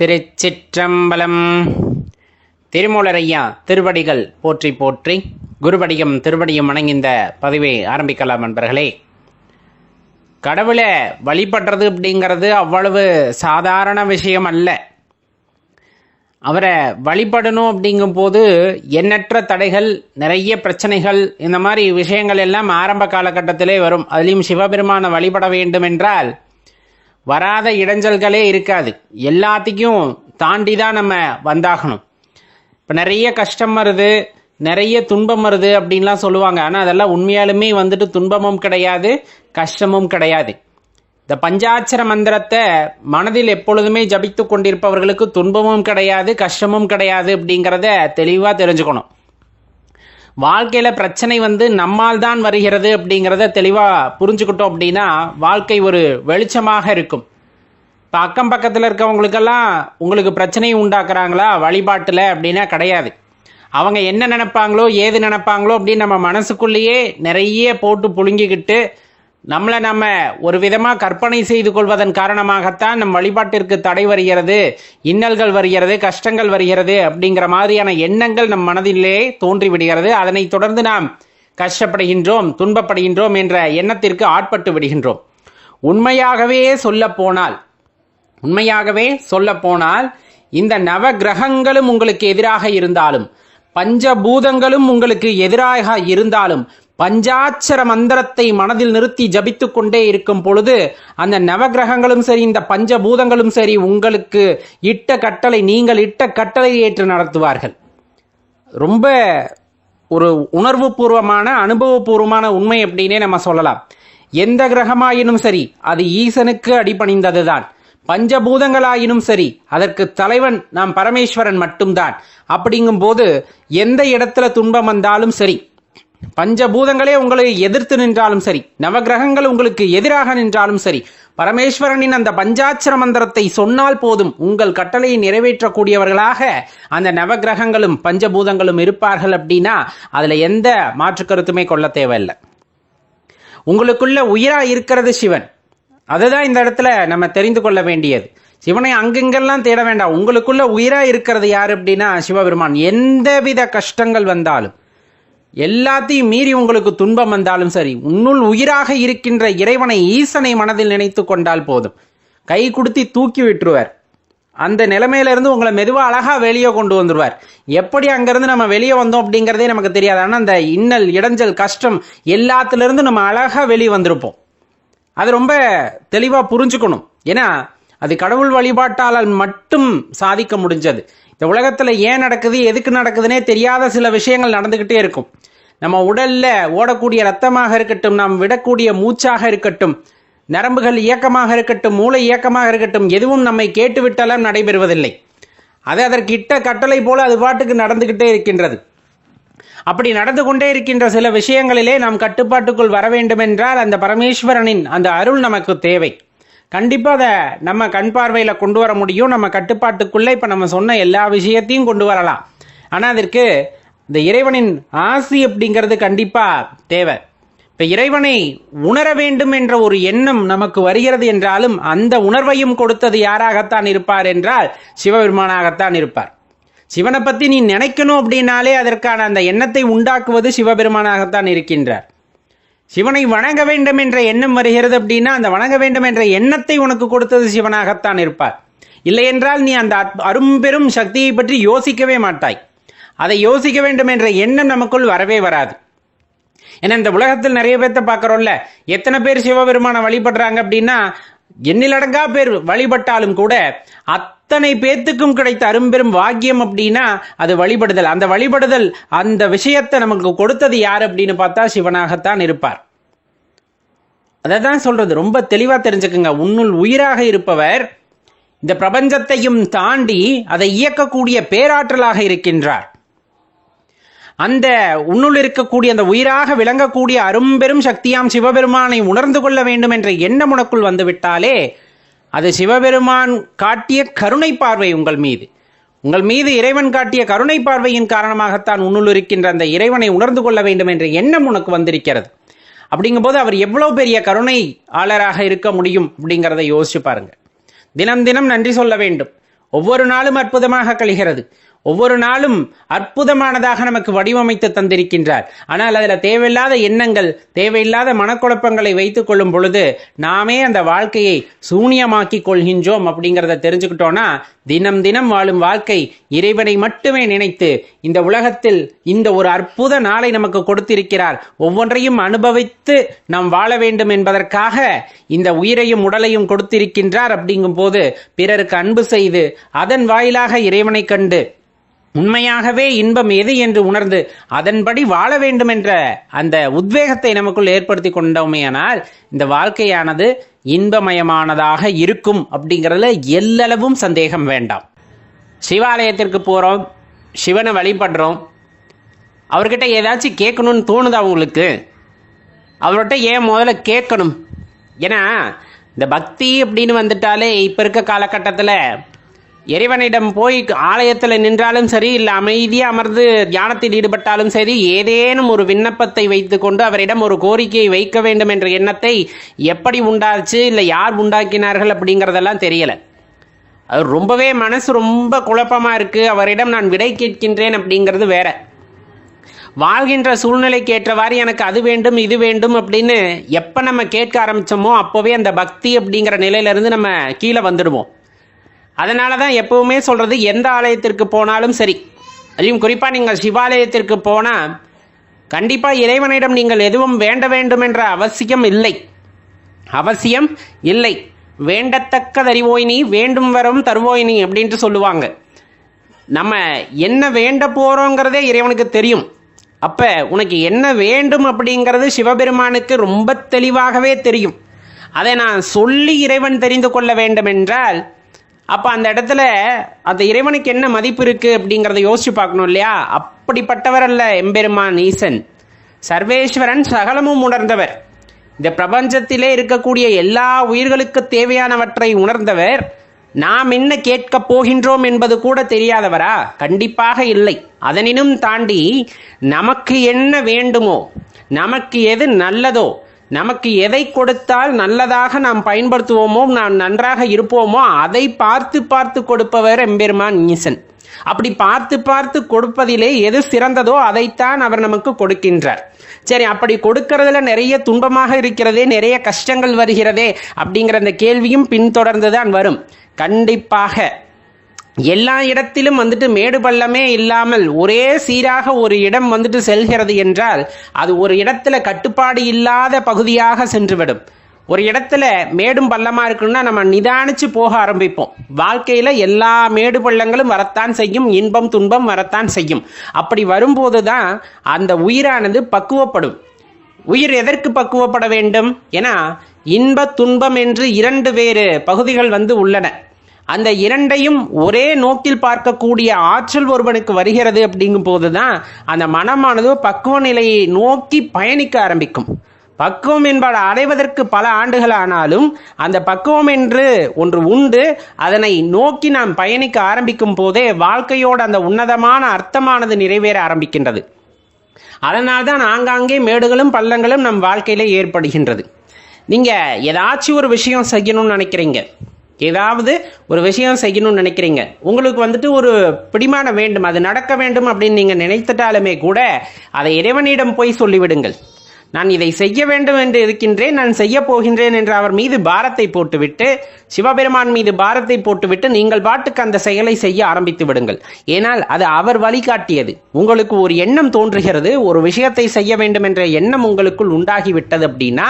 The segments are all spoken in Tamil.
திருச்சிற்றம்பலம். திருமூலரையா திருவடிகள் போற்றி போற்றி குருபடியும் திருவடியும் வணங்கிந்த பதிவை ஆரம்பிக்கலாம் நண்பர்களே. கடவுளை வழிபடுறது அப்படிங்கிறது அவ்வளவு சாதாரண விஷயம் அல்ல. அவரை வழிபடணும் அப்படிங்கும்போது எண்ணற்ற தடைகள் நிறைய பிரச்சனைகள் இந்த மாதிரி விஷயங்கள் எல்லாம் ஆரம்ப காலகட்டத்திலே வரும். அதுலேயும் சிவபெருமானை வழிபட வேண்டும் என்றால் வராத இடைஞ்சல்களே இருக்காது. எல்லாத்தையும் தாண்டி தான் நம்ம வந்தாகணும். இப்போ நிறைய கஷ்டம் வருது நிறைய துன்பம் வருது அப்படின்லாம் சொல்லுவாங்க. ஆனால் அதெல்லாம் உண்மையாலுமே வந்துட்டு துன்பமும் கிடையாது கஷ்டமும் கிடையாது. இந்த பஞ்சாட்சர மந்திரத்தை மனதில் எப்பொழுதுமே ஜபித்து கொண்டிருப்பவர்களுக்கு துன்பமும் கிடையாது கஷ்டமும் கிடையாது அப்படிங்கிறத தெளிவாக தெரிஞ்சுக்கணும். வாழ்க்கையில் பிரச்சனை வந்து நம்மால் தான் வருகிறது அப்படிங்கிறத தெளிவாக புரிஞ்சுக்கிட்டோம் அப்படின்னா வாழ்க்கை ஒரு வெளிச்சமாக இருக்கும். இப்போ அக்கம் பக்கத்தில் இருக்கவங்களுக்கெல்லாம் உங்களுக்கு பிரச்சனை உண்டாக்குறாங்களா? வழிபாட்டில் அப்படின்னா கிடையாது. அவங்க என்ன நினைப்பாங்களோ ஏது நினைப்பாங்களோ அப்படின்னு நம்ம மனசுக்குள்ளேயே நிறைய போட்டு புழுங்கிக்கிட்டு நம்மளை நம்ம ஒரு விதமாக கற்பனை செய்து கொள்வதன் காரணமாகத்தான் நம் வழிபாட்டிற்கு தடை வருகிறது இன்னல்கள் வருகிறது கஷ்டங்கள் வருகிறது அப்படிங்கிற மாதிரியான எண்ணங்கள் நம் மனதிலே தோன்றிவிடுகிறது அதனை தொடர்ந்து நாம் கஷ்டப்படுகின்றோம் துன்பப்படுகின்றோம் என்ற எண்ணத்திற்கு ஆட்பட்டு விடுகின்றோம். உண்மையாகவே சொல்லப்போனால் உண்மையாகவே சொல்லப்போனால் இந்த நவ கிரகங்களும் உங்களுக்கு எதிராக இருந்தாலும் பஞ்சபூதங்களும் உங்களுக்கு எதிராக இருந்தாலும் பஞ்சாட்சர மந்திரத்தை மனதில் நிறுத்தி ஜபித்துக்கொண்டே இருக்கும் பொழுது அந்த நவகிரகங்களும் சரி இந்த பஞ்சபூதங்களும் சரி உங்களுக்கு இட்ட கட்டளை நீங்கள் இட்ட கட்டளை ஏற்று நடத்துவார்கள். ரொம்ப ஒரு உணர்வுபூர்வமான அனுபவபூர்வமான உண்மை அப்படின்னே நம்ம சொல்லலாம். எந்த கிரகமாயினும் சரி அது ஈசனுக்கு அடிபணிந்ததுதான். பஞ்சபூதங்களாயினும் சரி அதற்கு தலைவன் நாம் பரமேஸ்வரன் மட்டும்தான். அப்படிங்கும்போது எந்த இடத்துல துன்பம் வந்தாலும் சரி பஞ்சபூதங்களே உங்களை எதிர்த்து நின்றாலும் சரி நவகிரகங்கள் உங்களுக்கு எதிராக நின்றாலும் சரி பரமேஸ்வரனின் அந்த பஞ்சாட்சர மந்திரத்தை சொன்னால் போதும் உங்கள் கட்டளையை நிறைவேற்றக்கூடியவர்களாக அந்த நவகிரகங்களும் பஞ்சபூதங்களும் இருப்பார்கள் அப்படின்னா அதுல எந்த மாற்று கருத்துமே கொள்ள தேவையில்லை. உங்களுக்குள்ள உயிரா இருக்கிறது சிவன். அதுதான் இந்த இடத்துல நம்ம தெரிந்து கொள்ள வேண்டியது. சிவனை அங்கெங்கெல்லாம் தேட வேண்டாம். உங்களுக்குள்ள உயிரா இருக்கிறது யார் அப்படின்னா சிவபெருமான். எந்தவித கஷ்டங்கள் வந்தாலும். எல்லாத்தையும் மீறி உங்களுக்கு துன்பம் வந்தாலும் சரி உன்னுள் உயிராக இருக்கின்ற இறைவனை ஈசனை மனதில் நினைத்து கொண்டால் போதும். கை கொடுத்தி தூக்கி விட்டுருவார். அந்த நிலைமையிலேருந்து உங்களை மெதுவாக அழகாக வெளியே கொண்டு வந்துடுவார் எப்படி அங்கேருந்து நம்ம வெளியே வந்தோம் அப்படிங்கிறதே நமக்கு தெரியாது. ஆனால் அந்த இன்னல் இடைஞ்சல் கஷ்டம் எல்லாத்துலேருந்து நம்ம அழகாக வெளியே வந்திருப்போம். அது ரொம்ப தெளிவாக புரிஞ்சுக்கணும். ஏன்னா அது கடவுள் வழிபாட்டாளர் மட்டும் சாதிக்க முடிஞ்சது. இந்த உலகத்தில் ஏன் நடக்குது எதுக்கு நடக்குதுன்னே தெரியாத சில விஷயங்கள் நடந்துக்கிட்டே இருக்கும். நம்ம உடலில் ஓடக்கூடிய ரத்தமாக இருக்கட்டும் நாம் விடக்கூடிய மூச்சாக இருக்கட்டும் நரம்புகள் இயக்கமாக இருக்கட்டும் மூளை இயக்கமாக இருக்கட்டும் எதுவும் நம்மை கேட்டுவிட்டாலும் நடைபெறுவதில்லை. அது அதற்கிட்ட கட்டளை போல அது பாட்டுக்கு நடந்துக்கிட்டே இருக்கின்றது. அப்படி நடந்து கொண்டே இருக்கின்ற சில விஷயங்களிலே நாம் கட்டுப்பாட்டுக்குள் வர வேண்டுமென்றால் அந்த பரமேஸ்வரனின் அந்த அருள் நமக்கு தேவை. கண்டிப்பாக அதை நம்ம கண் பார்வையில் கொண்டு வர முடியும். நம்ம கட்டுப்பாட்டுக்குள்ளே இப்போ நம்ம சொன்ன எல்லா விஷயத்தையும் கொண்டு வரலாம். ஆனால் அதற்கு இந்த இறைவனின் ஆசி அப்படிங்கிறது கண்டிப்பாக தேவை. இப்போ இறைவனை உணர வேண்டும் என்ற ஒரு எண்ணம் நமக்கு வருகிறது என்றாலும் அந்த உணர்வையும் கொடுத்தது யாராகத்தான் இருப்பார் என்றால் சிவபெருமானாகத்தான் இருப்பார். சிவனை பற்றி நீ நினைக்கணும் அப்படின்னாலே அதற்கான அந்த எண்ணத்தை உண்டாக்குவது சிவபெருமானாகத்தான் இருக்கின்றார். சிவனை வணங்க வேண்டும் என்ற எண்ணம் வருகிறது அப்படின்னா அந்த வணங்க வேண்டும் என்ற எண்ணத்தை உனக்கு கொடுத்தது சிவனாகத்தான் இருப்பார். இல்லை என்றால் நீ அந்த அத்- அரும்பெரும் சக்தியை பற்றி யோசிக்கவே மாட்டாய். அதை யோசிக்க வேண்டும் என்ற எண்ணம் நமக்குள் வரவே வராது. ஏன்னா இந்த உலகத்தில் நிறைய பேர்த்த பார்க்குறோம்ல எத்தனை பேர் சிவபெருமானை வழிபடுறாங்க அப்படின்னா எண்ணிலடங்கா பேர் வழிபட்டாலும் கூட அத் அத்தனை பேத்துக்கும் கிடைத்த அரும்பெரும் வாக்கியம் அப்படின்னா அது வழிபடுதல். அந்த வழிபடுதல் அந்த விஷயத்தை நமக்கு கொடுத்தது யார் அப்படின்னு பார்த்தா சிவனாகத்தான் இருப்பார். அதை தான் சொல்றது. ரொம்ப தெளிவாக தெரிஞ்சுக்குங்க. உன்னுள் உயிராக இருப்பவர் இந்த பிரபஞ்சத்தையும் தாண்டி அதை இயக்கக்கூடிய பேராற்றலாக இருக்கின்றார். அந்த உன்னுள் இருக்கக்கூடிய அந்த உயிராக விளங்கக்கூடிய அரும்பெரும் சக்தியாம் சிவபெருமானை உணர்ந்து கொள்ள வேண்டும் என்ற எண்ணம் உனக்குள் வந்துவிட்டாலே அது சிவபெருமான் காட்டிய கருணை பார்வை உங்கள் மீது. உங்கள் மீது இறைவன் காட்டிய கருணை பார்வையின் காரணமாகத்தான் உன்னுள் இருக்கின்ற அந்த இறைவனை உணர்ந்து கொள்ள வேண்டும் என்ற எண்ணம் உனக்கு வந்திருக்கிறது. அப்படிங்கும்போது அவர் எவ்வளோ பெரிய கருணை ஆளராக இருக்க முடியும் அப்படிங்கிறத யோசிச்சு பாருங்க. தினம் தினம் நன்றி சொல்ல வேண்டும். ஒவ்வொரு நாளும் அற்புதமாக கழிகிறது. ஒவ்வொரு நாளும் அற்புதமானதாக நமக்கு வடிவமைத்து தந்திருக்கின்றார். ஆனால் அதில் தேவையில்லாத எண்ணங்கள் தேவையில்லாத மனக்குழப்பங்களை வைத்து கொள்ளும் பொழுது நாமே அந்த வாழ்க்கையை சூனியமாக்கி கொள்கின்றோம் அப்படிங்கிறத தெரிஞ்சுக்கிட்டோம்னா தினம் தினம் வாழும் வாழ்க்கை இறைவனை மட்டுமே நினைத்து இந்த உலகத்தில் இந்த ஒரு அற்புத நாளை நமக்கு கொடுத்திருக்கிறார். ஒவ்வொன்றையும் அனுபவித்து நாம் வாழ வேண்டும் என்பதற்காக இந்த உயிரையும் உடலையும் கொடுத்திருக்கின்றார் அப்படிங்கும் போது பிறருக்கு அன்பு செய்து அதன் வாயிலாக இறைவனை கண்டு உண்மையாகவே இன்பம் எது என்று உணர்ந்து அதன்படி வாழ வேண்டும் என்ற அந்த உத்வேகத்தை நமக்குள் ஏற்படுத்தி கொண்டோமேயானால் இந்த வாழ்க்கையானது இன்பமயமானதாக இருக்கும் அப்படிங்கிறதுல எல்லளவும் சந்தேகம் வேண்டாம். சிவாலயத்திற்கு போகிறோம் சிவனை வழிபடுறோம். அவர்கிட்ட ஏதாச்சும் கேட்கணும்னு தோணுதா உங்களுக்கு? அவர்கிட்ட ஏன் முதல்ல கேட்கணும்? ஏன்னா இந்த பக்தி அப்படின்னு வந்துட்டாலே இப்போ இருக்க காலகட்டத்தில் இறைவனிடம் போய் ஆலயத்தில் நின்றாலும் சரி இல்லை அமைதியாக அமர்ந்து தியானத்தில் ஈடுபட்டாலும் சரி ஏதேனும் ஒரு விண்ணப்பத்தை வைத்துக்கொண்டு அவரிடம் ஒரு கோரிக்கையை வைக்க வேண்டும் என்ற எண்ணத்தை எப்படி உண்டாச்சு இல்லை யார் உண்டாக்கினார்கள் அப்படிங்கிறதெல்லாம் தெரியலை. அது ரொம்பவே மனசு ரொம்ப குழப்பமாக இருக்குது அவரிடம் நான் விடை கேட்கின்றேன் அப்படிங்கிறது வேற. வாழ்கின்ற சூழ்நிலைக்கு ஏற்றவாறு எனக்கு அது வேண்டும் இது வேண்டும் அப்படின்னு எப்போ நம்ம கேட்க ஆரம்பித்தோமோ அப்போவே அந்த பக்தி அப்படிங்கிற நிலையிலேருந்து நம்ம கீழே வந்துடுவோம். அதனால தான் எப்பவுமே சொல்கிறது எந்த ஆலயத்திற்கு போனாலும் சரி. அதுவும் குறிப்பாக நீங்கள் சிவாலயத்திற்கு போனால் கண்டிப்பாக இறைவனிடம் நீங்கள் எதுவும் வேண்ட வேண்டும் என்ற அவசியம் இல்லை. அவசியம் இல்லை. வேண்டத்தக்கதறிவோய் நீ வேண்டும் வரும் தருவோய் நீ அப்படின்ட்டு சொல்லுவாங்க. நம்ம என்ன வேண்ட போகிறோங்கிறதே இறைவனுக்கு தெரியும். அப்போ உனக்கு என்ன வேண்டும் அப்படிங்கிறது சிவபெருமானுக்கு ரொம்ப தெளிவாகவே தெரியும். அதை நான் சொல்லி இறைவன் தெரிந்து கொள்ள வேண்டும் என்றால் அப்போ அந்த இடத்துல அந்த இறைவனுக்கு என்ன மதிப்பு இருக்குது அப்படிங்கிறத யோசிச்சு பார்க்கணும் இல்லையா? அப்படிப்பட்டவர் அல்ல எம்பெருமான் ஈசன். சர்வேஸ்வரன் சகலமும் உணர்ந்தவர். இந்த பிரபஞ்சத்திலே இருக்கக்கூடிய எல்லா உயிர்களுக்கு தேவையானவற்றை உணர்ந்தவர். நாம் என்ன கேட்கப் போகின்றோம் என்பது கூட தெரியாதவரா? கண்டிப்பாக இல்லை. அதனினும் தாண்டி நமக்கு என்ன வேண்டுமோ நமக்கு எது நல்லதோ நமக்கு எதை கொடுத்தால் நல்லதாக நாம் பயன்படுத்துவோமோ நாம் நன்றாக இருப்போமோ அதை பார்த்து பார்த்து கொடுப்பவர் எம்பெருமான் ஈசன். அப்படி பார்த்து பார்த்து கொடுப்பதிலே எது சிறந்ததோ அதைத்தான் அவர் நமக்கு கொடுக்கின்றார். சரி அப்படி கொடுக்கறதுல நிறைய துன்பமாக இருக்கிறதே நிறைய கஷ்டங்கள் வருகிறதே அப்படிங்கிற அந்த கேள்வியும் பின்தொடர்ந்து தான் வரும். கண்டிப்பாக எல்லா இடத்திலும் வந்துட்டு மேடு பள்ளமே இல்லாமல் ஒரே சீராக ஒரு இடம் வந்துட்டு செல்கிறது என்றால் அது ஒரு இடத்துல கட்டுப்பாடு இல்லாத பகுதியாக சென்றுவிடும். ஒரு இடத்துல மேடும் பள்ளமா இருக்கணும்னா நம்ம நிதானிச்சு போக ஆரம்பிப்போம். வாழ்க்கையில எல்லா மேடு பள்ளங்களும் வரத்தான் செய்யும் இன்பம் துன்பம் வரத்தான் செய்யும். அப்படி வரும்போது தான் அந்த உயிரானது பக்குவப்படும். உயிர் எதற்கு பக்குவப்பட வேண்டும்? ஏன்னா இன்ப துன்பம் என்று இரண்டு வேறு பகுதிகள் வந்து உள்ளன. அந்த இரண்டையும் ஒரே நோக்கில் பார்க்கக்கூடிய ஆற்றல் ஒருவனுக்கு வருகிறது அப்படிங்கும் போது தான் அந்த மனமானது பக்குவ நிலையை நோக்கி பயணிக்க ஆரம்பிக்கும். பக்குவம் என்பதை அடைவதற்கு பல ஆண்டுகள் ஆனாலும் அந்த பக்குவம் என்று ஒன்று உண்டு. அதனை நோக்கி நாம் பயணிக்க ஆரம்பிக்கும் போதே வாழ்க்கையோட அந்த உன்னதமான அர்த்தமானது நிறைவேற ஆரம்பிக்கின்றது. அதனால்தான் ஆங்காங்கே மேடுகளும் பள்ளங்களும் நம் வாழ்க்கையில ஏற்படுகின்றது. நீங்கள் ஏதாச்சும் ஒரு விஷயம் செய்யணும்னு நினைக்கிறீங்க. ஏதாவது ஒரு விஷயம் செய்யணும்னு நினைக்கிறீங்க. உங்களுக்கு வந்துட்டு ஒரு பிடிமானம் வேண்டும் அது நடக்க வேண்டும் அப்படின்னு நீங்கள் நினைத்துட்டாலுமே கூட அதை இறைவனிடம் போய் சொல்லிவிடுங்கள். நான் இதை செய்ய வேண்டும் என்று இருக்கின்றேன் நான் செய்ய போகின்றேன் என்று அவர் மீது பாரத்தை போட்டுவிட்டு சிவபெருமான் மீது பாரத்தை போட்டுவிட்டு நீங்கள் பாட்டுக்கு அந்த செயலை செய்ய ஆரம்பித்து விடுங்கள். ஏனால் அது அவர் வழிகாட்டியது. உங்களுக்கு ஒரு எண்ணம் தோன்றுகிறது ஒரு விஷயத்தை செய்ய வேண்டும் என்ற எண்ணம் உங்களுக்குள் உண்டாகிவிட்டது அப்படின்னா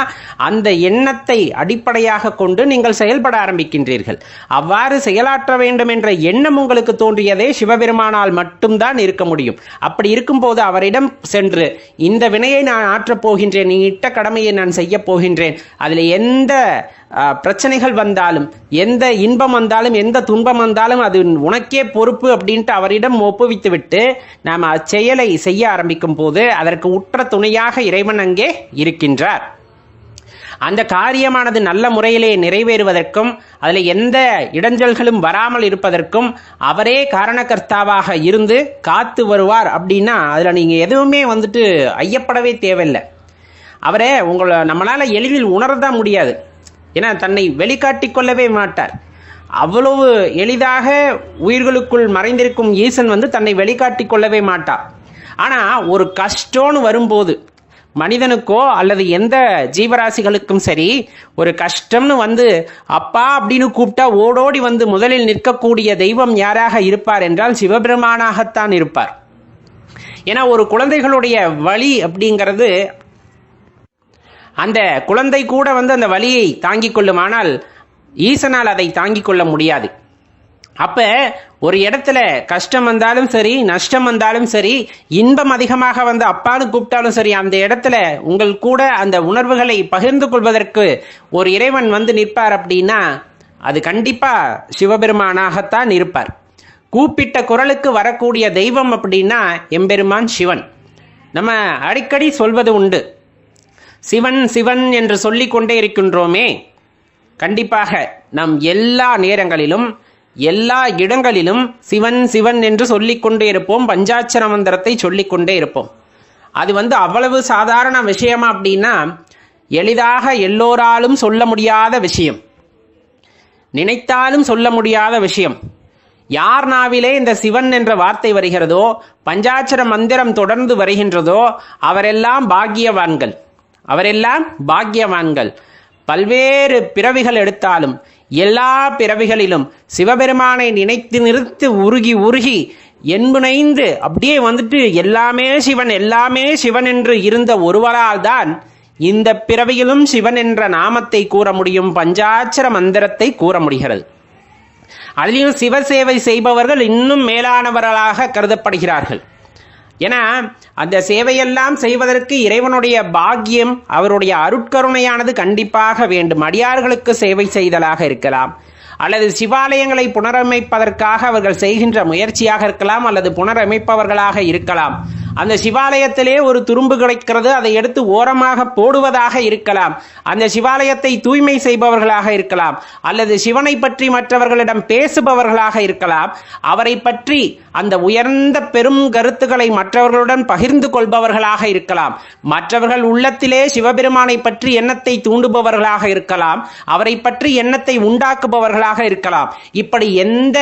அந்த எண்ணத்தை அடிப்படையாக கொண்டு நீங்கள் செயல்பட ஆரம்பிக்கின்றீர்கள். அவ்வாறு செயலாற்ற வேண்டும் என்ற எண்ணம் உங்களுக்கு தோன்றியதே சிவபெருமானால் மட்டும்தான் இருக்க முடியும். அப்படி இருக்கும்போது அவரிடம் சென்று இந்த வினையை நான் ஆற்றப் போகின்றேன் நீ இட்ட கடமையை நான் செய்ய போகின்றேன். அதில் எந்த பிரச்சனைகள் வந்தாலும் எந்த இன்பம் வந்தாலும் எந்த துன்பம் வந்தாலும் அது உனக்கே பொறுப்பு அப்படின்ட்டு அவரிடம் ஒப்புவித்து விட்டு நாம் அச்செயலை செய்ய ஆரம்பிக்கும் போது அதற்கு உற்ற துணையாக இறைவன் அங்கே இருக்கின்றார். அந்த காரியமானது நல்ல முறையிலே நிறைவேறுவதற்கும் அதில் எந்த இடைஞ்சல்களும் வராமல் இருப்பதற்கும் அவரே காரணகர்த்தாவாக இருந்து காத்து வருவார் அப்படின்னா அதில் நீங்கள் எதுவுமே வந்துட்டு ஐயப்படவே தேவையில்லை. அவரே உங்களை நம்மளால் எளிதில் உணரதான் முடியாது. ஏன்னா தன்னை வெளிக்காட்டிக் கொள்ளவே மாட்டார். அவ்வளவு எளிதாக உயிர்களுக்குள் மறைந்திருக்கும் ஈசன் வந்து தன்னை வெளிக்காட்டிக் கொள்ளவே மாட்டார். ஆனால் ஒரு கஷ்டம்னு வரும்போது மனிதனுக்கோ அல்லது எந்த ஜீவராசிகளுக்கும் சரி ஒரு கஷ்டம்னு வந்து அப்பா அப்படின்னு கூப்பிட்டா ஓடோடி வந்து முதலில் நிற்கக்கூடிய தெய்வம் யாராக இருப்பார் என்றால் சிவபெருமானாகத்தான் இருப்பார். ஏன்னா ஒரு குழந்தைகளுடைய வழி அப்படிங்கிறது அந்த குழந்தை கூட வந்து அந்த வலியை தாங்கிக் கொள்ளும் ஆனால் ஈசனால் அதை தாங்கிக் கொள்ள முடியாது. அப்ப ஒரு இடத்துல கஷ்டம் வந்தாலும் சரி நஷ்டம் வந்தாலும் சரி இன்பம் அதிகமாக வந்து அப்பான்னு கூப்பிட்டாலும் சரி அந்த இடத்துல உங்கள் கூட அந்த உணர்வுகளை பகிர்ந்து கொள்வதற்கு ஒரு இறைவன் வந்து நிற்பார் அப்படின்னா அது கண்டிப்பா சிவபெருமானாகத்தான் இருப்பார். கூப்பிட்ட குரலுக்கு வரக்கூடிய தெய்வம் அப்படின்னா எம்பெருமான் சிவன். நம்ம அடிக்கடி சொல்வது உண்டு. சிவன் சிவன் என்று சொல்லிக் கொண்டே இருக்கின்றோமே. கண்டிப்பாக நாம் எல்லா நேரங்களிலும் எல்லா இடங்களிலும் சிவன் சிவன் என்று சொல்லிக்கொண்டே இருப்போம். பஞ்சாட்சர மந்திரத்தை சொல்லிக்கொண்டே இருப்போம். அது வந்து அவ்வளவு சாதாரண விஷயமா அப்படின்னா எளிதாக எல்லோராலும் சொல்ல முடியாத விஷயம். நினைத்தாலும் சொல்ல முடியாத விஷயம். யார் நாவிலே இந்த சிவன் என்ற வார்த்தை வருகிறதோ பஞ்சாட்சர மந்திரம் தொடர்ந்து வருகின்றதோ அவரெல்லாம் பாக்கியவான்கள். அவரெல்லாம் பாக்கியவான்கள். பல்வேறு பிறவிகள் எடுத்தாலும் எல்லா பிறவிகளிலும் சிவபெருமானை நினைத்து நிறுத்து உருகி உருகி என்புனைந்து அப்படியே வந்துட்டு எல்லாமே சிவன் எல்லாமே சிவன் என்று இருந்த ஒருவரால் தான் இந்த பிறவியிலும் சிவன் என்ற நாமத்தை கூற முடியும் பஞ்சாட்சர மந்திரத்தை கூற முடிகிறது. அதிலும் சிவசேவை செய்பவர்கள் இன்னும் மேலானவர்களாக கருதப்படுகிறார்கள். ஏன்னா அந்த சேவையெல்லாம் செய்வதற்கு இறைவனுடைய பாக்கியம் அவருடைய அருட்கருணையானது கண்டிப்பாக வேண்டும். அடியார்களுக்கு சேவை செய்தலாக இருக்கலாம். அல்லது சிவாலயங்களை புனரமைப்பதற்காக அவர்கள் செய்கின்ற முயற்சியாக இருக்கலாம் அல்லது புனரமைப்பவர்களாக இருக்கலாம். அந்த சிவாலயத்திலே ஒரு துரும்பு கிடைக்கிறது. அதை எடுத்து ஓரமாக போடுவதாக இருக்கலாம். அந்த சிவாலயத்தை தூய்மை செய்பவர்களாக இருக்கலாம். அல்லது சிவனை பற்றி மற்றவர்களிடம் பேசுபவர்களாக இருக்கலாம். அவரை பற்றி அந்த உயர்ந்த பெரும் கருத்துக்களை மற்றவர்களுடன் பகிர்ந்து கொள்பவர்களாக இருக்கலாம். மற்றவர்கள் உள்ளத்திலே சிவபெருமானை பற்றி எண்ணத்தை தூண்டுபவர்களாக இருக்கலாம். அவரை பற்றி எண்ணத்தை உண்டாக்குபவர்களாக இருக்கலாம். இப்படி எந்த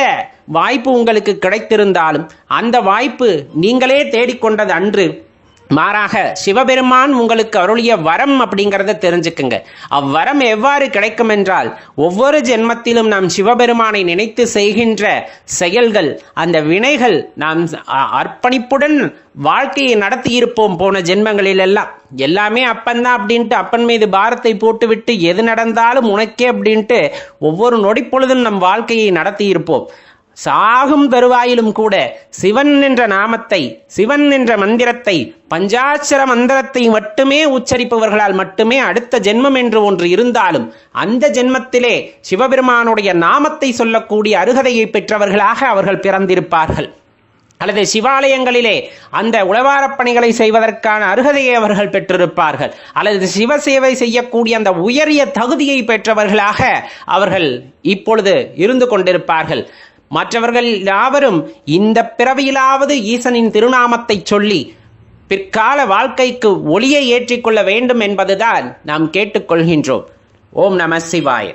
வாய்ப்பு உங்களுக்கு கிடைத்திருந்தாலும் அந்த வாய்ப்பு நீங்களே தேடிக்கொண்டது அன்று. மாறாக சிவபெருமான் உங்களுக்கு அருளிய வரம் அப்படிங்கிறத தெரிஞ்சுக்குங்க. அவ்வரம் எவ்வாறு கிடைக்கும் என்றால் ஒவ்வொரு ஜென்மத்திலும் நாம் சிவபெருமானை நினைத்து செய்கின்ற செயல்கள் அந்த வினைகள் நாம் அ- அர்ப்பணிப்புடன் வாழ்க்கையை நடத்தி இருப்போம் போன ஜென்மங்களில் எல்லாம் எல்லாமே அப்பன்தான் அப்படின்ட்டு அப்பன் மீது பாரத்தை போட்டுவிட்டு எது நடந்தாலும் உனக்கே அப்படின்ட்டு ஒவ்வொரு நொடிப்பொழுதும் நம் வாழ்க்கையை நடத்தி இருப்போம் சாகும் தருவாயிலும் கூட சிவன் என்ற நாமத்தை சிவன் என்ற மந்திரத்தை பஞ்சாட்சர மந்திரத்தை மட்டுமே உச்சரிப்பவர்களால் மட்டுமே அடுத்த ஜென்மம் என்று ஒன்று இருந்தாலும் அந்த ஜென்மத்திலே சிவபெருமானுடைய நாமத்தை சொல்லக்கூடிய அருகதையை பெற்றவர்களாக அவர்கள் பிறந்திருப்பார்கள். அல்லது சிவாலயங்களிலே அந்த உழவாரப் பணிகளை செய்வதற்கான அருகதையை அவர்கள் பெற்றிருப்பார்கள். அல்லது சிவ சேவை செய்யக்கூடிய அந்த உயரிய தகுதியை பெற்றவர்களாக அவர்கள் இப்பொழுது இருந்து கொண்டிருப்பார்கள். மற்றவர்கள் யாவரும் இந்த பிறவியிலாவது ஈசனின் திருநாமத்தை சொல்லி பிற்கால வாழ்க்கைக்கு ஒளியை ஏற்றிக்கொள்ள வேண்டும் என்பதுதான் நாம் கேட்டுக்கொள்கின்றோம். ஓம் நம சிவாய.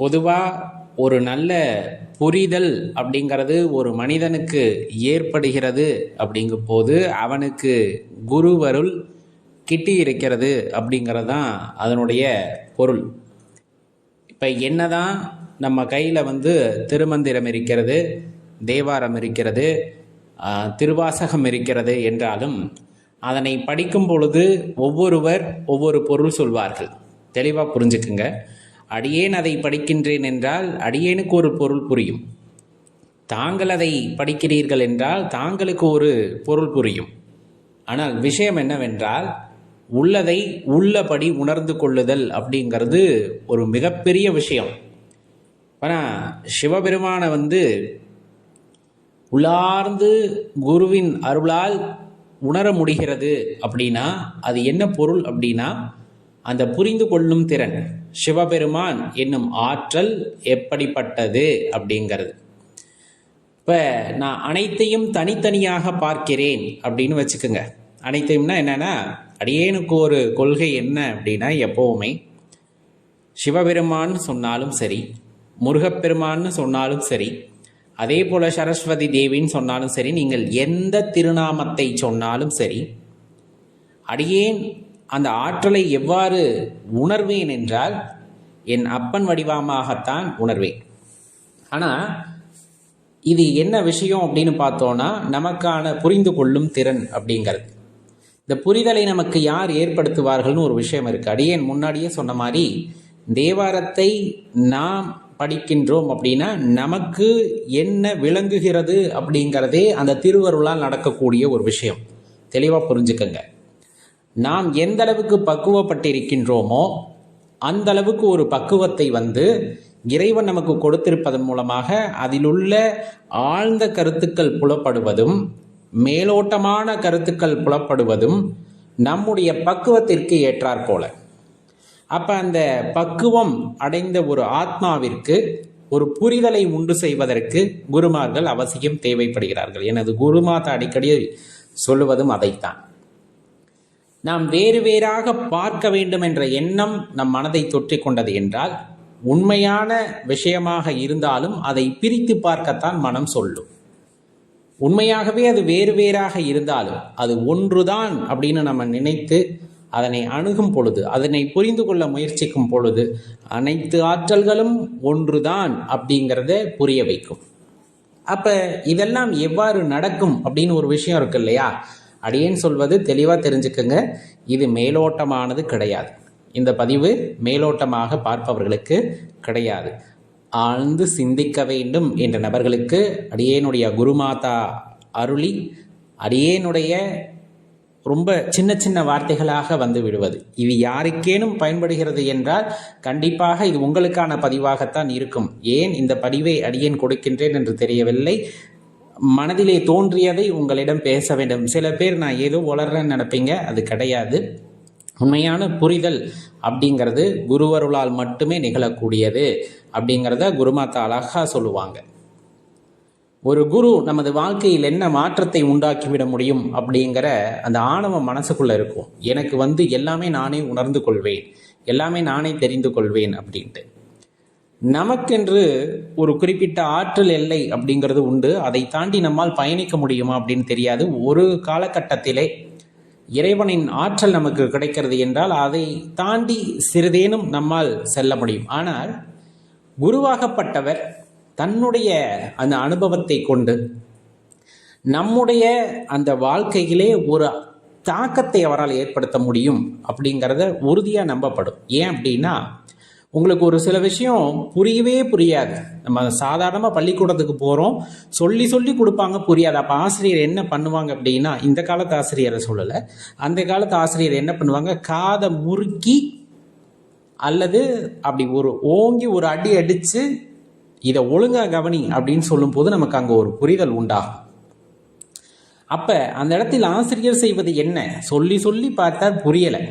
பொதுவாக ஒரு நல்ல புரிதல் அப்படிங்கிறது ஒரு மனிதனுக்கு ஏற்படுகிறது அப்படிங்கும் போது அவனுக்கு குருவருள் கிட்டி இருக்கிறது அப்படிங்கிறது தான் அதனுடைய பொருள். இப்போ என்னதான் நம்ம கையில் வந்து திருமந்திரம் இருக்கிறது தேவாரம் இருக்கிறது திருவாசகம் இருக்கிறது என்றாலும் அதனை படிக்கும் பொழுது ஒவ்வொருவர் ஒவ்வொரு பொருள் சொல்வார்கள். தெளிவாக புரிஞ்சுக்குங்க. அடியேன் அதை படிக்கின்றேன் என்றால் அடியேனுக்கு ஒரு பொருள் புரியும். தாங்கள் அதை படிக்கிறீர்கள் என்றால் தாங்களுக்கு ஒரு பொருள் புரியும். ஆனால் விஷயம் என்னவென்றால் உள்ளதை உள்ளபடி உணர்ந்து கொள்ளுதல் அப்படிங்கிறது ஒரு மிகப்பெரிய விஷயம். ஆனால் சிவபெருமானை வந்து உள்ளார்ந்து குருவின் அருளால் உணர முடிகிறது அப்படின்னா அது என்ன பொருள் அப்படின்னா அந்த புரிந்து கொள்ளும் திறன். சிவபெருமான் என்னும் ஆற்றல் எப்படிப்பட்டது அப்படிங்கிறது. இப்போ நான் அனைத்தையும் தனித்தனியாக பார்க்கிறேன் அப்படின்னு வச்சுக்கோங்க. அனைத்தையும்னா என்னன்னா அடியேனுக்கு ஒரு கொள்கை என்ன அப்படின்னா எப்போவுமே சிவபெருமான் சொன்னாலும் சரி முருகப்பெருமான்னு சொன்னாலும் சரி அதே போல் சரஸ்வதி தேவின்னு சொன்னாலும் சரி நீங்கள் எந்த திருநாமத்தை சொன்னாலும் சரி அடியேன் அந்த ஆற்றலை எவ்வாறு உணர்வேன் என்றால் என் அப்பன் வடிவமாகத்தான் உணர்வேன். ஆனால் இது என்ன விஷயம் அப்படின்னு பார்த்தோன்னா நமக்கான புரிந்து கொள்ளும் திறன் அப்படிங்கிறது. இந்த புரிதலை நமக்கு யார் ஏற்படுத்துவார்கள்னு ஒரு விஷயம் இருக்குது அடியேன் முன்னாடியே சொன்ன மாதிரி தேவாரத்தை நாம் படிக்கின்றோம் அப்படின்னா நமக்கு என்ன விளங்குகிறது அப்படிங்கிறதே அந்த திருவருளால் நடக்கக்கூடிய ஒரு விஷயம். தெளிவாக புரிஞ்சுக்கங்க. நாம் எந்த அளவுக்கு பக்குவப்பட்டிருக்கின்றோமோ அந்த அளவுக்கு ஒரு பக்குவத்தை வந்து இறைவன் நமக்கு கொடுத்திருப்பதன் மூலமாக அதிலுள்ள ஆழ்ந்த கருத்துக்கள் புலப்படுவதும் மேலோட்டமான கருத்துக்கள் புலப்படுவதும் நம்முடைய பக்குவத்திற்கு ஏற்றாற்போல போல. அப்போ அந்த பக்குவம் அடைந்த ஒரு ஆத்மாவிற்கு ஒரு புரிதலை உண்டு செய்வதற்கு குருமார்கள் அவசியம் தேவைப்படுகிறார்கள். எனது குருமாதா அடிக்கடி சொல்லுவதும் அதைத்தான். நாம் வேறு வேறாக பார்க்க வேண்டும் என்ற எண்ணம் நம் மனதை தொற்றிக் கொண்டது என்றால் உண்மையான விஷயமாக இருந்தாலும் அதை பிரித்து பார்க்கத்தான் மனம் சொல்லும். உண்மையாகவே அது வேறு வேறாக இருந்தாலும் அது ஒன்றுதான் அப்படின்னு நம்ம நினைத்து அதனை அணுகும் பொழுது அதனை புரிந்து கொள்ள முயற்சிக்கும் பொழுது அனைத்து ஆற்றல்களும் ஒன்றுதான் அப்படிங்கிறத புரிய வைக்கும். அப்போ இதெல்லாம் எவ்வாறு நடக்கும் அப்படின்னு ஒரு விஷயம் இருக்கு இல்லையா? அடியேன் சொல்வது தெளிவாக தெரிஞ்சுக்கங்க. இது மேலோட்டமானது கிடையாது. இந்த பதிவு மேலோட்டமாக பார்ப்பவர்களுக்கு கிடையாது. ஆழ்ந்து சிந்திக்க வேண்டும் என்ற நபர்களுக்கு அடியேனுடைய குருமாதா அருளி அடியேனுடைய ரொம்ப சின்ன சின்ன வார்த்தைகளாக வந்து விடுவது. இது யாருக்கேனும் பயன்படுகிறது என்றால் கண்டிப்பாக இது உங்களுக்கான பதிவாகத்தான் இருக்கும். ஏன் இந்த பதிவை அடியேன் கொடுக்கின்றேன் என்று தெரியவில்லை. மனதிலே தோன்றியதை உங்களிடம் பேச வேண்டும். சில பேர் நான் ஏதோ வளர்றேன்னு நினைப்பீங்க அது கிடையாது. உண்மையான புரிதல் அப்படிங்கிறது குருவருளால் மட்டுமே நிகழக்கூடியது அப்படிங்கிறத குருமாத்தா அழகாக சொல்லுவாங்க. ஒரு குரு நமது வாழ்க்கையில் என்ன மாற்றத்தை உண்டாக்கிவிட முடியும் அப்படிங்கிற அந்த ஆணவம் மனசுக்குள்ளே இருக்கும். எனக்கு வந்து எல்லாமே நானே உணர்ந்து கொள்வேன். எல்லாமே நானே தெரிந்து கொள்வேன் அப்படின்ட்டு. நமக்கென்று ஒரு குறிப்பிட்ட ஆற்றல் எல்லை அப்படிங்கிறது உண்டு. அதை தாண்டி நம்மால் பயணிக்க முடியுமா அப்படின்னு தெரியாது. ஒரு காலகட்டத்திலே இறைவனின் ஆற்றல் நமக்கு கிடைக்கிறது என்றால் அதை தாண்டி சிறிதேனும் நம்மால் செல்ல முடியும். ஆனால் குருவாகப்பட்டவர் தன்னுடைய அந்த அனுபவத்தை கொண்டு நம்முடைய அந்த வாழ்க்கையிலே ஒரு தாக்கத்தை அவரால் ஏற்படுத்த முடியும் அப்படிங்கிறத உறுதியாக நம்பப்படும். ஏன் அப்படின்னா உங்களுக்கு ஒரு சில விஷயம் புரியவே புரியாது. நம்ம சாதாரணமாக பள்ளிக்கூடத்துக்கு போகிறோம் சொல்லி சொல்லி கொடுப்பாங்க புரியாது. அப்போ ஆசிரியர் என்ன பண்ணுவாங்க அப்படின்னா இந்த காலத்து ஆசிரியரை சொல்லலை. அந்த காலத்து ஆசிரியர் என்ன பண்ணுவாங்க? காதை முறுக்கி அல்லது அப்படி ஒரு ஓங்கி ஒரு அடி அடித்து இதை ஒழுங்காக கவனி அப்படின்னு சொல்லும்போது நமக்கு அங்கே ஒரு புரிதல் உண்டாகும். அப்போ அந்த இடத்தில் ஆசிரியர் செய்வது என்ன? சொல்லி சொல்லி பார்த்தா புரியலை.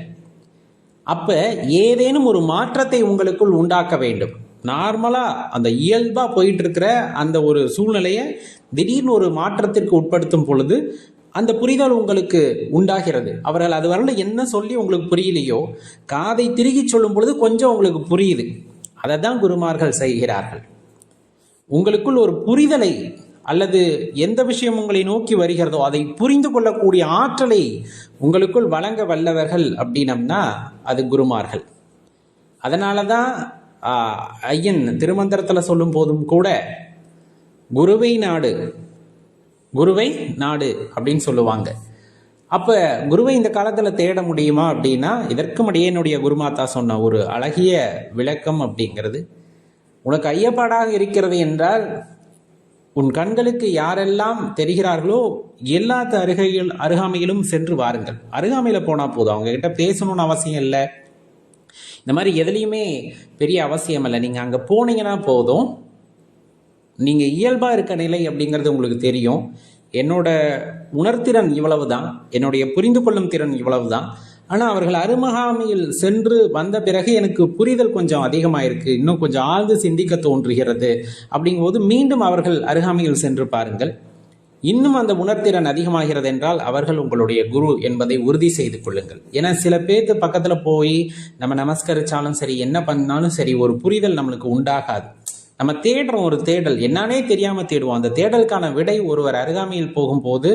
அப்போ ஏதேனும் ஒரு மாற்றத்தை உங்களுக்குள் உண்டாக்க வேண்டும். நார்மலாக அந்த இயல்பாக போயிட்டு இருக்கிற அந்த ஒரு சூழ்நிலையை திடீர்னு ஒரு மாற்றத்திற்கு உட்படுத்தும் பொழுது அந்த புரிதல் உங்களுக்கு உண்டாகிறது. அவர்கள் அது வரல என்ன சொல்லி உங்களுக்கு புரியலையோ காதை திருகி சொல்லும் பொழுது கொஞ்சம் உங்களுக்கு புரியுது. அதை தான் குருமார்கள் செய்கிறார்கள். உங்களுக்குள் ஒரு புரிதலை அல்லது எந்த விஷயம் உங்களை நோக்கி வருகிறதோ அதை புரிந்து கொள்ளக்கூடிய ஆற்றலை உங்களுக்குள் வழங்க வல்லவர்கள் அப்படின்னம்னா அது குருமார்கள். அதனால தான் ஐயன் திருமந்திரத்தில் சொல்லும் போதும் கூட குருவை நாடு குருவை நாடு அப்படின்னு சொல்லுவாங்க. அப்போ குருவை இந்த காலத்தில் தேட முடியுமா அப்படின்னா இதற்கும் என்னுடைய குருமாதா சொன்ன ஒரு அழகிய விளக்கம் அப்படிங்கிறது. உனக்கு ஐயப்பாடாக இருக்கிறது என்றால் உன் கண்களுக்கு யாரெல்லாம் தெரிகிறார்களோ எல்லாத்த அருகையில் அருகாமையிலும் சென்று வாருங்கள். அருகாமையில் போனால் போதும். அவங்க கிட்ட பேசணும்னு அவசியம் இல்லை. இந்த மாதிரி எதுலேயுமே பெரிய அவசியம் இல்லை. நீங்கள் அங்கே போனீங்கன்னா போதும். நீங்கள் இயல்பாக இருக்க நிலை அப்படிங்கிறது உங்களுக்கு தெரியும். என்னோட உணர்திறன் இவ்வளவு தான் என்னுடைய புரிந்து கொள்ளும் திறன் இவ்வளவு தான் ஆனால் அவர்கள் அருமகாமியில் சென்று வந்த பிறகு எனக்கு புரிதல் கொஞ்சம் அதிகமாக இருக்குது இன்னும் கொஞ்சம் ஆழ்ந்து சிந்திக்க தோன்றுகிறது. அப்படிங்கும்போது மீண்டும் அவர்கள் அருகாமையில் சென்று பாருங்கள். இன்னும் அந்த உணர்திறன் அதிகமாகிறது என்றால் அவர்கள் உங்களுடைய குரு என்பதை உறுதி செய்து கொள்ளுங்கள். ஏன்னா சில பேர்த்து பக்கத்தில் போய் நம்ம நமஸ்கரிச்சாலும் சரி என்ன பண்ணாலும் சரி ஒரு புரிதல் நம்மளுக்கு உண்டாகாது. நம்ம தேடுறோம் ஒரு தேடல் என்னன்னே தெரியாமல் தேடுவோம். அந்த தேடலுக்கான விடை ஒருவர் அருகாமையில் போகும்போது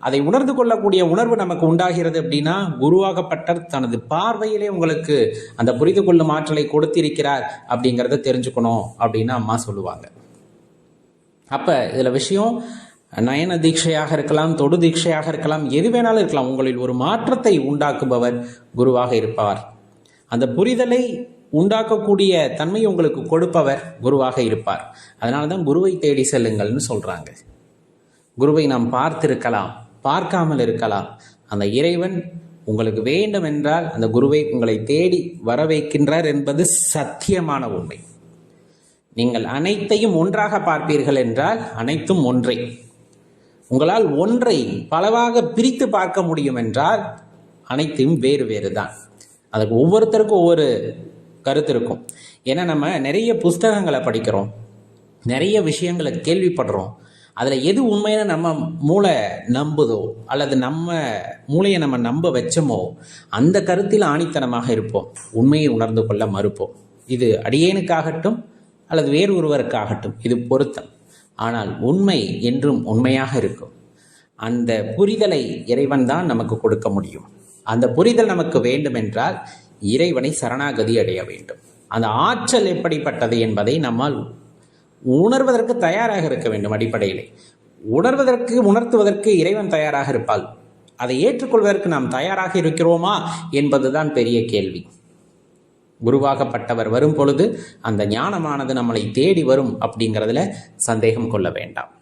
அதை உணர்ந்து கொள்ளக்கூடிய உணர்வு நமக்கு உண்டாகிறது அப்படின்னா குருவாகப்பட்டர் தனது பார்வையிலே உங்களுக்கு அந்த புரிந்து கொள்ளும் ஆற்றலை கொடுத்திருக்கிறார் அப்படிங்கிறத தெரிஞ்சுக்கணும் அப்படின்னு அம்மா சொல்லுவாங்க. அப்போ இதில் விஷயம் நயன தீட்சையாக இருக்கலாம் தொடு தீட்சையாக இருக்கலாம் எது வேணாலும் இருக்கலாம் உங்களில் ஒரு மாற்றத்தை உண்டாக்குபவர் குருவாக இருப்பார் அந்த புரிதலை உண்டாக்கக்கூடிய தன்மை உங்களுக்கு கொடுப்பவர் குருவாக இருப்பார். அதனால தான் குருவை தேடி செல்லுங்கள்னு சொல்கிறாங்க குருவை நாம் பார்த்திருக்கலாம். பார்க்காமல் இருக்கலாம். அந்த இறைவன் உங்களுக்கு வேண்டும் என்றால் அந்த குருவை உங்களை தேடி வர வைக்கின்றார் என்பது சத்தியமான உண்மை. நீங்கள் அனைத்தையும் ஒன்றாக பார்ப்பீர்கள் என்றால் அனைத்தும் ஒன்றே. உங்களால் ஒன்றை பலவாக பிரித்து பார்க்க முடியும் என்றால் அனைத்தையும் வேறு வேறு தான். அதுக்கு ஒவ்வொருத்தருக்கும் ஒவ்வொரு கருத்து இருக்கும். ஏன்னா நம்ம நிறைய புஸ்தகங்களை படிக்கிறோம். நிறைய விஷயங்களை கேள்விப்படுறோம். அதில் எது உண்மையான நம்ம மூளை நம்புதோ அல்லது நம்ம மூளையை நம்ம நம்ப வச்சோமோ அந்த கருத்தில் ஆணித்தனமாக இருப்போம். உண்மையை உணர்ந்து கொள்ள மறுப்போம். இது அடியேனுக்காகட்டும் அல்லது வேறு ஒருவருக்காகட்டும் இது பொருத்தம். ஆனால் உண்மை என்றும் உண்மையாக இருக்கும். அந்த புரிதலை இறைவன் தான் நமக்கு கொடுக்க முடியும். அந்த புரிதல் நமக்கு வேண்டுமென்றால் இறைவனை சரணாகதி அடைய வேண்டும். அந்த ஆற்றல் எப்படிப்பட்டது என்பதை நம்மால் உணர்வதற்கு தயாராக இருக்க வேண்டும் அடிப்படையிலே. உணர்வதற்கு உணர்த்துவதற்கு இறைவன் தயாராக இருப்பால் அதை ஏற்றுக்கொள்வதற்கு நாம் தயாராக இருக்கிறோமா என்பதுதான் பெரிய கேள்வி. குருவாகப்பட்டவர் வரும் பொழுது அந்த ஞானமானது நம்மளை தேடி வரும் அப்படிங்கிறதுல சந்தேகம் கொள்ள வேண்டாம்.